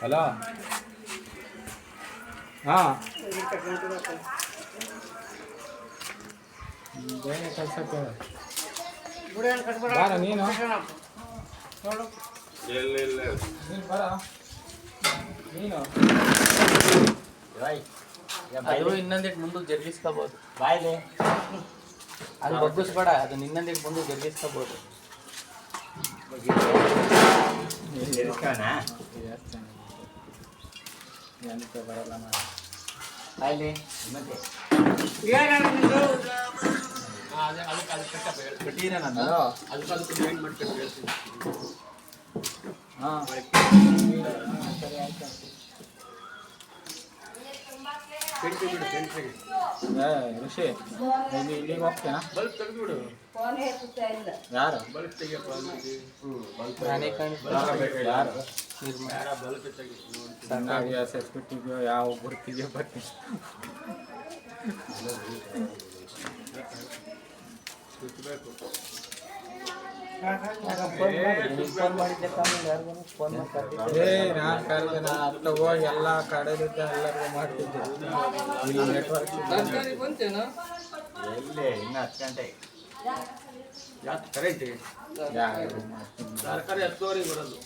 Hello ಹಾಂ ಬೇಗ ಕಳ್ಸಕ್ಕೆ ಬಾರ ನೀನು ನೀನು ಬರ ನೀನು ಅದು ಇನ್ನೊಂದಿಟ್ಟು ಮುಂದೆ ಜರುಗಿಸ್ಕೋಬಹುದು ಬಾಯ್ಲಿ ಮತ್ತೆ ಅದಕ್ಕೆ ಅದನ್ನ ಇನ್ನೊಂದಿಟ್ಟು ಮುಂದೆ ಜರುಗಿಸ್ಕೋಬಹುದು ಇರ್ಕೋಣ ಎಂತ ಬರಲ್ಲ ಮಾಡಿ ಹಲೋ ಹಾಂ ಸರಿ ಆಯ್ತು ಋಷಿ ಇಲ್ಲಿ ಇಲ್ಲಿಗೆ ಹೋಗ್ತೇನಾ ಯಾರು ನಾನೇ ಯಾರು ನಿರ್ಮಾಣ ಸಣ್ಣಾಗಿ ಸೆಸ್ಬಿಟ್ಟಿದ್ಯೋ ಯಾವ ಗುರುತಿಗೆ ಬರ್ತೀನಿ ಫೋನ್ ಏ ನಾನು ಕರೆದೆ ನಾ ಅತ್ತ ಹೋಗಿ ಎಲ್ಲ ಕಡೆದಿದ್ದ ಎಲ್ಲರಿಗೂ ಮಾಡ್ತಿದ್ದೆ. ಇಲ್ಲಿ ನೆಟ್ವರ್ಕ್ ಎಲ್ಲಿ? ಇನ್ನು ಹತ್ತು ಗಂಟೆ. ಯಾರು? ಮಾಡ್ತೀನಿ ಸರ್ಕಾರಿ ಹತ್ತುವರೆಗೆ ಬರೋದು.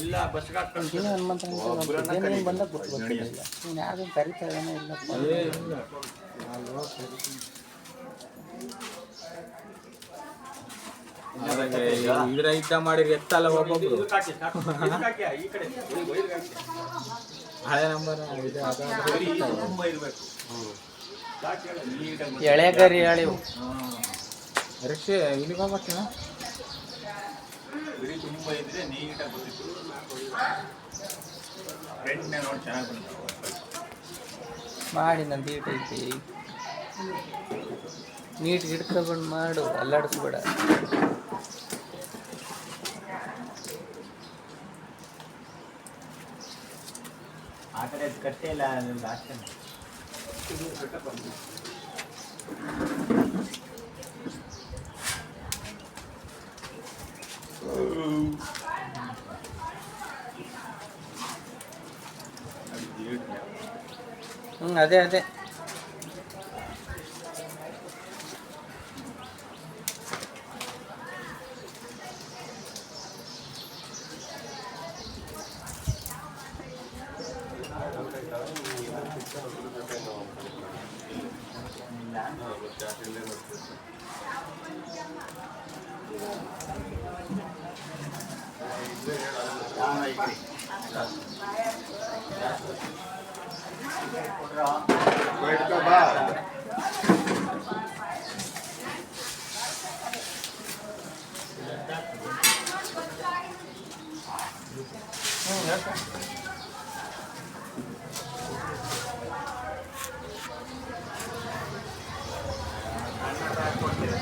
ಇಲ್ಲ ಬಸ್ಗೆ ಹಾಕೊಂಡು ನೀನು ಹನುಮಂತ ನೀನು ಬಂದಾಗ ಗೊತ್ತು ಗೊತ್ತಿಲ್ಲ. ನೀನು ಯಾರು ಕರಿತಾ ಇಲ್ಲ ಏ ಇಲ್ಲ. ಅಲ್ಲಿ ಹೋಗಿ ಕರಿತೀನಿ. ಅದ್ರಾಗೆ ಇದ್ರ ಇದ್ದ ಮಾಡಿರಿ ಎತ್ತಲ್ಲ ಒಬ್ಬೊಬ್ರು. ಹಳೆ ನಂಬರ್ ಇದೆ ಅದಾದ್ರೆ ಬರೀ ತುಂಬ ಇರಬೇಕು. ಸಾಕು ಹೇಳು, ನೀಟಾಗಿ ಮಾಡಿ. ಎಳೆಗರಿ ಹೇಳಿವು ರಿಕ್ಷೆ ಇಲ್ಲಿಗೆ ತುಂಬ ಇದ್ರೆ ನೀಟಾಗಿ ನೋಡಿ ಚೆನ್ನಾಗಿ ಮಾಡಿ ನಂದು ಈಟ್ ಐತಿ. ನೀಟ್ ಹಿಡ್ಕೊಂಡು ಮಾಡು ಅಲ್ಲಾಡಿಸ್ಬೇಡ. ಆ ಕಡೆ ಕಟ್ಟೆ ಇಲ್ಲ ಲಾಸ್ಟ್ ಹ್ಞೂ ಅದೇ ಅದೇ बैठ का बाहर